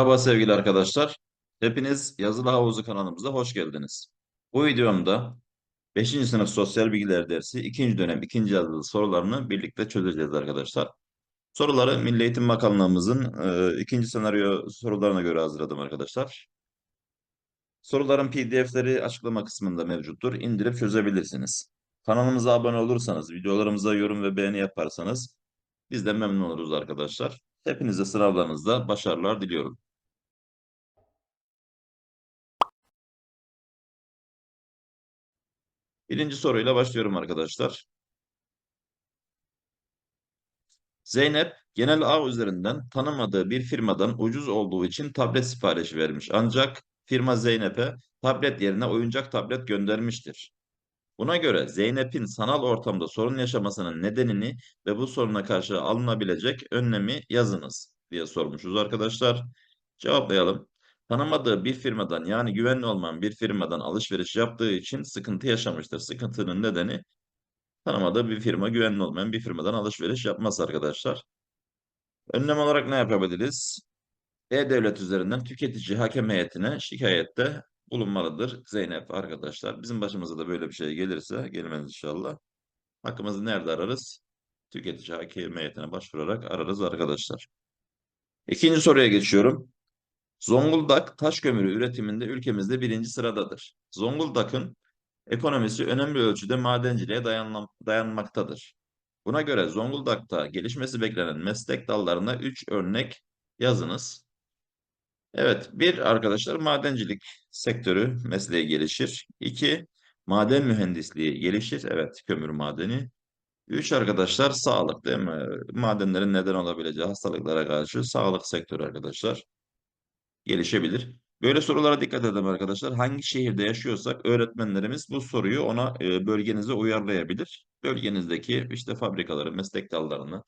Merhaba sevgili arkadaşlar. Hepiniz Yazılı Havuzu kanalımıza hoş geldiniz. Bu videomda 5. sınıf sosyal bilgiler dersi 2. dönem 2. yazılı sorularını birlikte çözeceğiz arkadaşlar. Soruları Milli Eğitim Bakanlığımızın e, senaryo sorularına göre hazırladım arkadaşlar. Soruların PDF'leri açıklama kısmında mevcuttur. İndirip çözebilirsiniz. Kanalımıza abone olursanız, videolarımıza yorum ve beğeni yaparsanız biz de memnun oluruz arkadaşlar. Hepinize sınavlarınızda başarılar diliyorum. Birinci soruyla başlıyorum arkadaşlar. Zeynep genel ağ üzerinden tanımadığı bir firmadan ucuz olduğu için tablet siparişi vermiş. Ancak firma Zeynep'e tablet yerine oyuncak tablet göndermiştir. Buna göre Zeynep'in sanal ortamda sorun yaşamasının nedenini ve bu soruna karşı alınabilecek önlemi yazınız diye sormuşuz arkadaşlar. Cevaplayalım. Tanımadığı bir firmadan yani güvenli olmayan bir firmadan alışveriş yaptığı için sıkıntı yaşamıştır. Sıkıntının nedeni tanımadığı bir firma, güvenli olmayan bir firmadan alışveriş yapmaz arkadaşlar. Önlem olarak ne yapabiliriz? E-Devlet üzerinden tüketici hakem heyetine şikayette bulunmalıdır Zeynep arkadaşlar. Bizim başımıza da böyle bir şey gelirse, gelmez inşallah. Hakkımızı nerede ararız? Tüketici hakem heyetine başvurarak ararız arkadaşlar. İkinci soruya geçiyorum. Zonguldak taş kömürü üretiminde ülkemizde birinci sıradadır. Zonguldak'ın ekonomisi önemli ölçüde madenciliğe dayanmaktadır. Buna göre Zonguldak'ta gelişmesi beklenen meslek dallarına 3 örnek yazınız. Evet, bir arkadaşlar madencilik sektörü mesleği gelişir. İki, maden mühendisliği gelişir. Evet, kömür madeni. Üç arkadaşlar sağlık değil mi? Madenlerin neden olabileceği hastalıklara karşı sağlık sektörü arkadaşlar gelişebilir. Böyle sorulara dikkat edelim arkadaşlar. Hangi şehirde yaşıyorsak öğretmenlerimiz bu soruyu ona e, bölgenize uyarlayabilir. Bölgenizdeki işte fabrikaları, meslek dallarını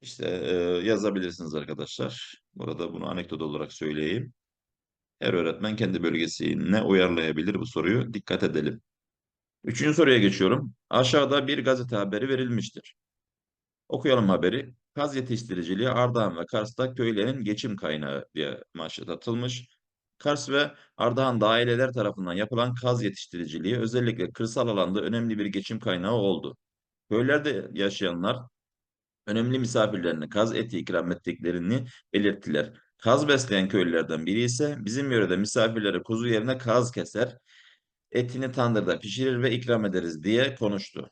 işte e, yazabilirsiniz arkadaşlar. Burada bunu anekdot olarak söyleyeyim. Her öğretmen kendi bölgesine uyarlayabilir bu soruyu. Dikkat edelim. Üçüncü soruya geçiyorum. Aşağıda bir gazete haberi verilmiştir. Okuyalım haberi. Kaz yetiştiriciliği Ardahan ve Kars'ta köylerin geçim kaynağı diye manşet atılmış. Kars ve Ardahan aileler tarafından yapılan kaz yetiştiriciliği özellikle kırsal alanda önemli bir geçim kaynağı oldu. Köylerde yaşayanlar önemli misafirlerine kaz eti ikram ettiklerini belirttiler. Kaz besleyen köylülerden biri ise bizim yörede misafirlere kuzu yerine kaz keser, etini tandırda pişirir ve ikram ederiz diye konuştu.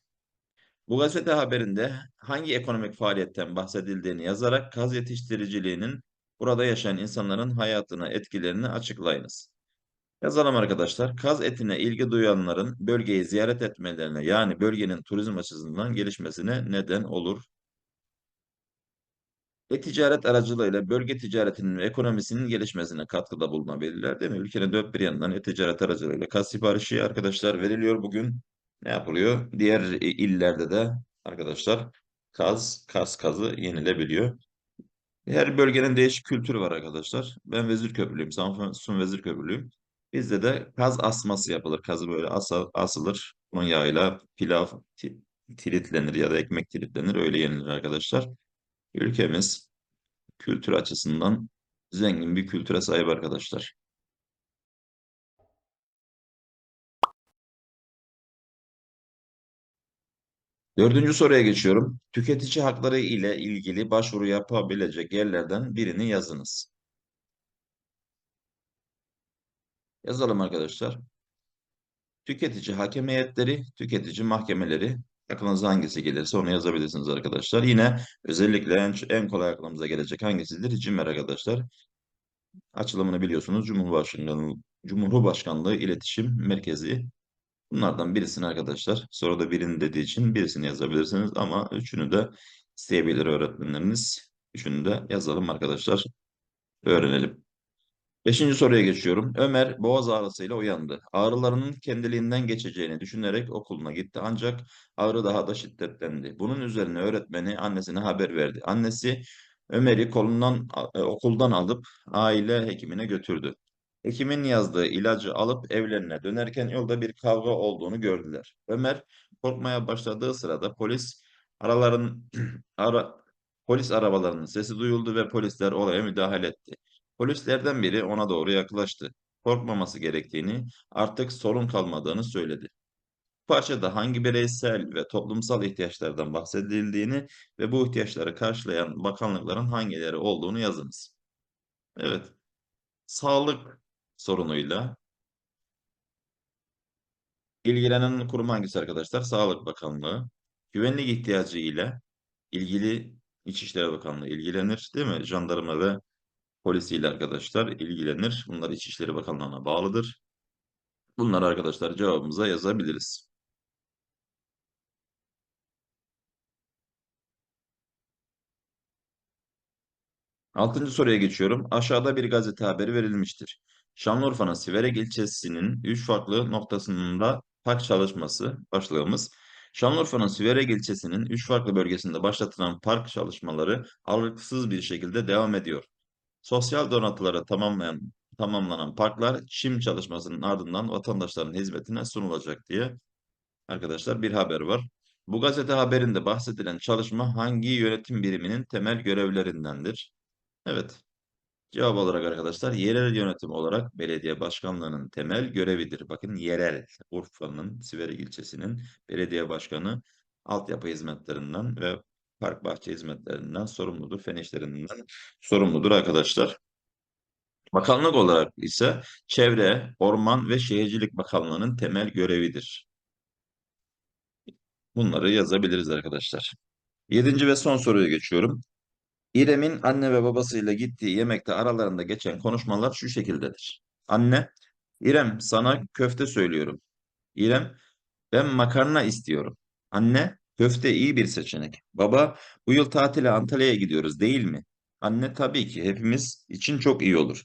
Bu gazete haberinde hangi ekonomik faaliyetten bahsedildiğini yazarak kaz yetiştiriciliğinin burada yaşayan insanların hayatına etkilerini açıklayınız. Yazalım arkadaşlar. Kaz etine ilgi duyanların bölgeyi ziyaret etmelerine yani bölgenin turizm açısından gelişmesine neden olur. E-ticaret aracılığıyla bölge ticaretinin ve ekonomisinin gelişmesine katkıda bulunabilirler değil mi? Ülkenin dört bir yanından e-ticaret aracılığıyla kaz siparişi arkadaşlar veriliyor bugün ne yapılıyor? Diğer illerde de arkadaşlar kaz, kaz kazı yenilebiliyor. Her bölgenin değişik kültürü var arkadaşlar. Ben Vezirköprülüyüm, Samsun Vezirköprülüyüm. Bizde de kaz asması yapılır. Kazı böyle asıl, asılır. Bunun yağıyla pilav tilitlenir ya da ekmek tilitlenir. Öyle yenilir arkadaşlar. Ülkemiz kültür açısından zengin bir kültüre sahip arkadaşlar. Dördüncü soruya geçiyorum. Tüketici hakları ile ilgili başvuru yapabilecek yerlerden birini yazınız. Yazalım arkadaşlar. Tüketici hakem heyetleri, tüketici mahkemeleri. Aklınıza hangisi gelirse onu yazabilirsiniz arkadaşlar. Yine özellikle en, en kolay aklımıza gelecek hangisidir? CİMER arkadaşlar. Açılımını biliyorsunuz. Cumhurbaşkanlığı, Cumhurbaşkanlığı İletişim Merkezi Bunlardan birisini arkadaşlar soruda birini dediği için birisini yazabilirsiniz ama üçünü de isteyebilir öğretmenleriniz. Üçünü de yazalım arkadaşlar. Öğrenelim. Beşinci soruya geçiyorum. Ömer boğaz ağrısıyla uyandı. Ağrılarının kendiliğinden geçeceğini düşünerek okuluna gitti ancak ağrı daha da şiddetlendi. Bunun üzerine öğretmeni annesine haber verdi. Annesi Ömer'i kolundan e, okuldan alıp aile hekimine götürdü. Hekimin yazdığı ilacı alıp evlerine dönerken yolda bir kavga olduğunu gördüler. Ömer korkmaya başladığı sırada polis araların ara, polis arabalarının sesi duyuldu ve polisler olaya müdahale etti. Polislerden biri ona doğru yaklaştı. Korkmaması gerektiğini, artık sorun kalmadığını söyledi. Parçada hangi bireysel ve toplumsal ihtiyaçlardan bahsedildiğini ve bu ihtiyaçları karşılayan bakanlıkların hangileri olduğunu yazınız. Evet, sağlık sorunuyla ilgilenen kurum hangisi arkadaşlar? Sağlık Bakanlığı. Güvenlik ihtiyacı ile ilgili İçişleri Bakanlığı ilgilenir, değil mi? Jandarma ve polisiyle arkadaşlar ilgilenir. Bunlar İçişleri Bakanlığı'na bağlıdır. Bunları arkadaşlar cevabımıza yazabiliriz. Altıncı soruya geçiyorum. Aşağıda bir gazete haberi verilmiştir. Şanlıurfa'nın Siverek ilçesinin üç farklı noktasında park çalışması başlığımız. Şanlıurfa'nın Siverek ilçesinin üç farklı bölgesinde başlatılan park çalışmaları aralıksız bir şekilde devam ediyor. Sosyal donatılara tamamlayan, tamamlanan parklar çim çalışmasının ardından vatandaşların hizmetine sunulacak diye arkadaşlar bir haber var. Bu gazete haberinde bahsedilen çalışma hangi yönetim biriminin temel görevlerindendir? Evet. Cevap olarak arkadaşlar yerel yönetim olarak belediye başkanlığının temel görevidir. Bakın yerel Urfa'nın Siverik ilçesinin belediye başkanı altyapı hizmetlerinden ve park bahçe hizmetlerinden sorumludur. Fen işlerinden sorumludur arkadaşlar. Bakanlık olarak ise Çevre, Orman ve Şehircilik Bakanlığı'nın temel görevidir. Bunları yazabiliriz arkadaşlar. Yedinci ve son soruya geçiyorum. İrem'in anne ve babasıyla gittiği yemekte aralarında geçen konuşmalar şu şekildedir. Anne, İrem sana köfte söylüyorum. İrem, ben makarna istiyorum. Anne, köfte iyi bir seçenek. Baba, bu yıl tatile Antalya'ya gidiyoruz değil mi? Anne, tabii ki hepimiz için çok iyi olur.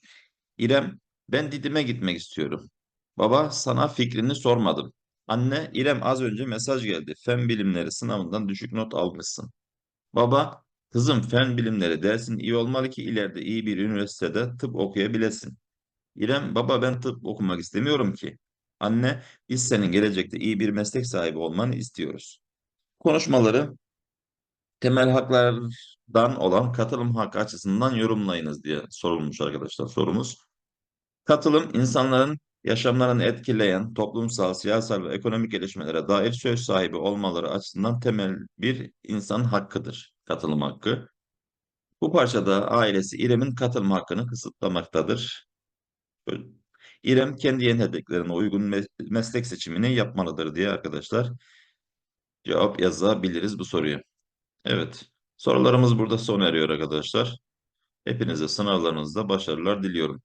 İrem, ben Didim'e gitmek istiyorum. Baba, sana fikrini sormadım. Anne, İrem az önce mesaj geldi. Fen bilimleri sınavından düşük not almışsın. Baba, kızım fen bilimleri dersin iyi olmalı ki ileride iyi bir üniversitede tıp okuyabilesin. İrem, baba ben tıp okumak istemiyorum ki. Anne, biz senin gelecekte iyi bir meslek sahibi olmanı istiyoruz. Konuşmaları temel haklardan olan katılım hakkı açısından yorumlayınız diye sorulmuş arkadaşlar sorumuz. Katılım insanların yaşamlarını etkileyen toplumsal, siyasal ve ekonomik gelişmelere dair söz sahibi olmaları açısından temel bir insan hakkıdır. Katılım hakkı. Bu parçada ailesi İrem'in katılım hakkını kısıtlamaktadır. İrem kendi yeteneklerine uygun me- meslek seçimini yapmalıdır diye arkadaşlar cevap yazabiliriz bu soruya. Evet. Sorularımız burada sona eriyor arkadaşlar. Hepinize sınavlarınızda başarılar diliyorum.